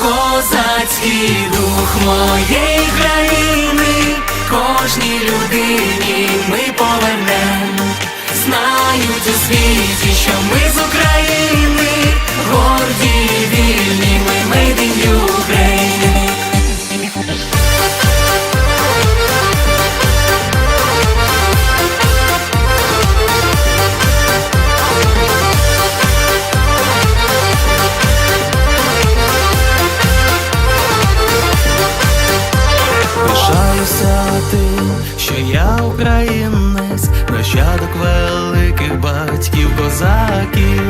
Козацький дух моєї країни, кожній людині ми повернем. Знають у світі, що ми з України, горді і вільні, ми made in великих батьків козаків,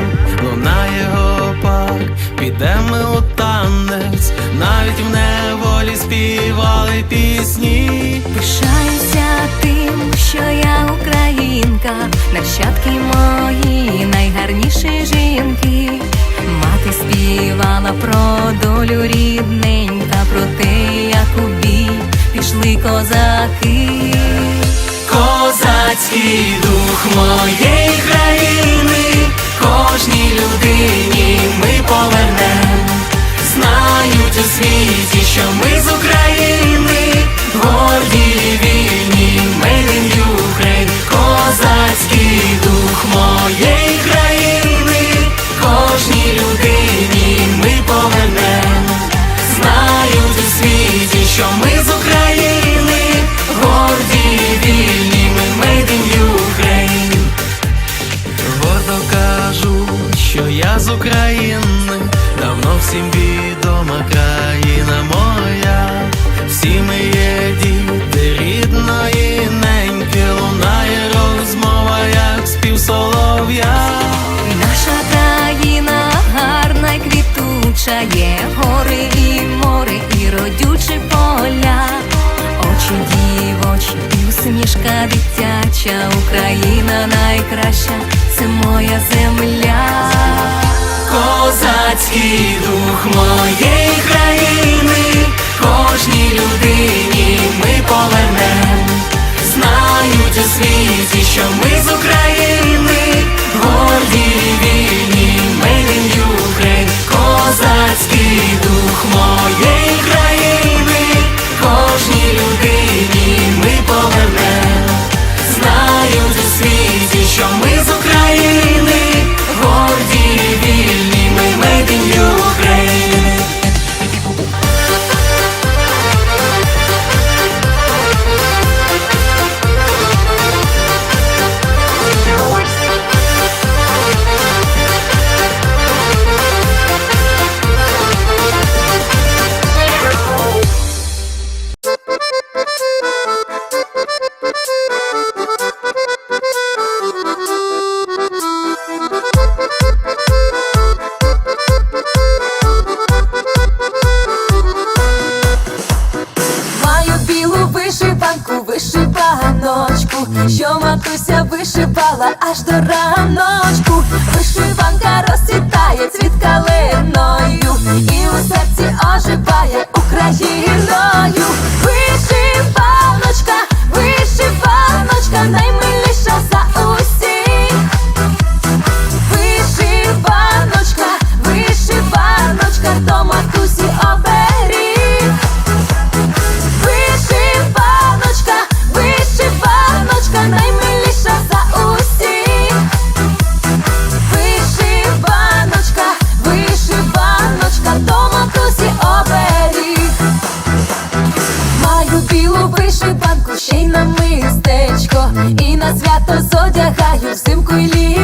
лунає гопак, підемо у танець, навіть в неволі співали пісні. Пишаюся тим, що я українка, нащадки мої найгарніші жінки. Мати співала про долю рідненька, про те, як у бій пішли козаки. Козацький що ми з України, горді вільні, ми made in Ukraine. Гордо кажу, що я з України, давно всім відома країна моя, всі ми є діти рідної неньки, лунає розмова, як спів солов'я. Наша країна гарна й квітуча, є гори усмішка дитяча, Україна найкраща, це моя земля. Козацький дух моєї країни, кожній людині ми повернем. Знають у світі, що ми з України, горді вільні, in Ukraine. Козацький дух моєї аж до раночку. Вишиванка розцвітає цвіт калиною, і у серці оживає Україною. Купиши банку, ще й на мистечко, і на свято зодягаю взимку і літо.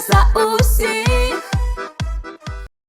Essa o